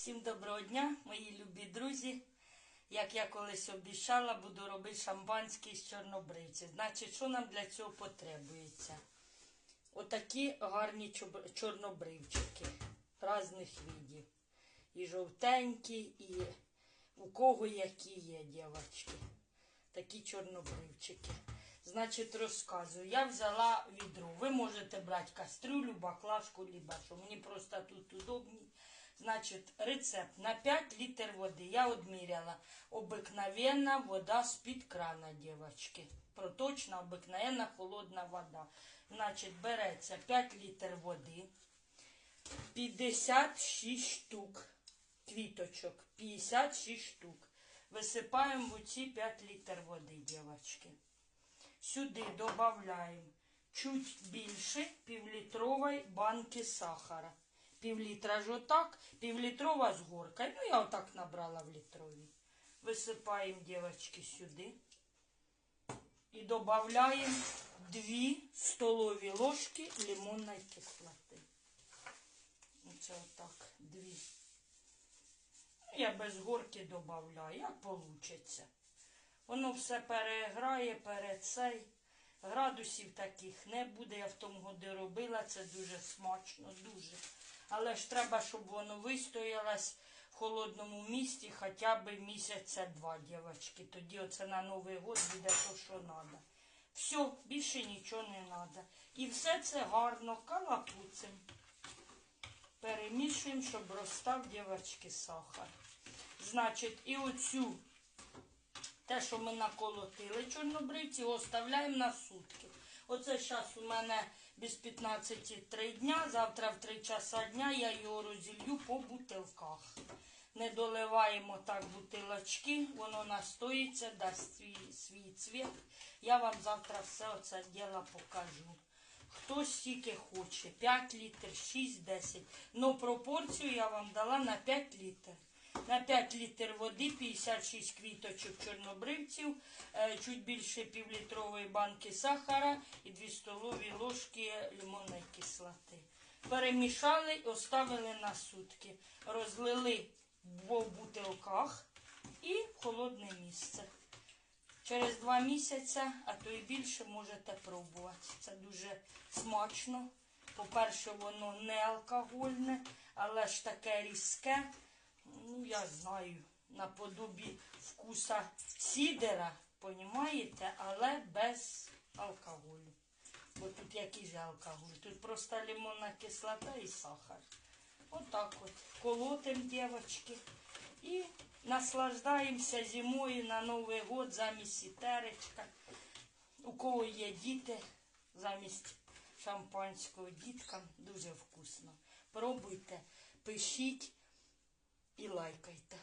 Всім доброго дня, мої любі друзі. Як я колись обіцяла, буду робити шампанський з чорнобривців. Значить, що нам для цього потребується? Отакі гарні чорнобривчики різних видів. І жовтенькі, і у кого які є, дівчатки. Такі чорнобривчики. Значить, розказую. Я взяла відро. Ви можете брати кастрюлю, баклажку, либо що. Мені просто тут удобні. Значить, рецепт на 5 літр води. Я одміряла. Обикновенна вода з-під крана, дівчатки. Проточна, обикновенна холодна вода. Значить, береться 5 літр води, 56 штук квіточок, 56 штук. Висипаємо в ці 5 літр води, дівчатки. Сюди додаємо чуть більше півлітрової банки сахара. Півлітра ж отак, півлітрова з горкою. Ну, я отак набрала в літровій. Висипаємо, дівчатки, сюди. І додаємо 2 столові ложки лимонної кислоти. Оце отак, дві. Я без горки додаю, як вийде. Воно все переграє перед цей. Градусів таких не буде. Я в тому году робила, це дуже смачно, дуже. Але ж треба, щоб воно вистоялось в холодному місті хоча б місяця два, дівчатки. Тоді оце на Новий год буде то, що треба. Все, більше нічого не треба. І все це гарно калапуцем. Перемішуємо, щоб розстав, дівчатки, сахар. Значить, і оцю, те, що ми наколотили чорнобривці, оставляємо на сутки. Оце зараз у мене без 15 3 дня, завтра в 3 часа дня я його розділю по бутилках. Не доливаємо так бутилочки, воно настоїться, дасть свій, свій цвіт. Я вам завтра все оце діло покажу. Хто стільки хоче, 5 літрів, 6, 10. Ну, пропорцію я вам дала на 5 літрів. На 5 літр води, 56 квіточок чорнобривців, е, чуть більше півлітрової банки сахара і 2 столові ложки лимонної кислоти. Перемішали і оставили на сутки. Розлили в бутилках і в холодне місце. Через два місяці, а то і більше можете пробувати. Це дуже смачно. По-перше, воно не алкогольне, але ж таке різке. Ну, я знаю, наподобі вкуса сідера, понімаєте, але без алкоголю. Бо тут який же алкоголь? Тут просто лимонна кислота і сахар. Отак от. Колотим, дівчатки. І наслаждаємося зимою на Новий год замість ітеречка. У кого є діти, замість шампанського діткам дуже вкусно. Пробуйте, пишіть і лайкайте.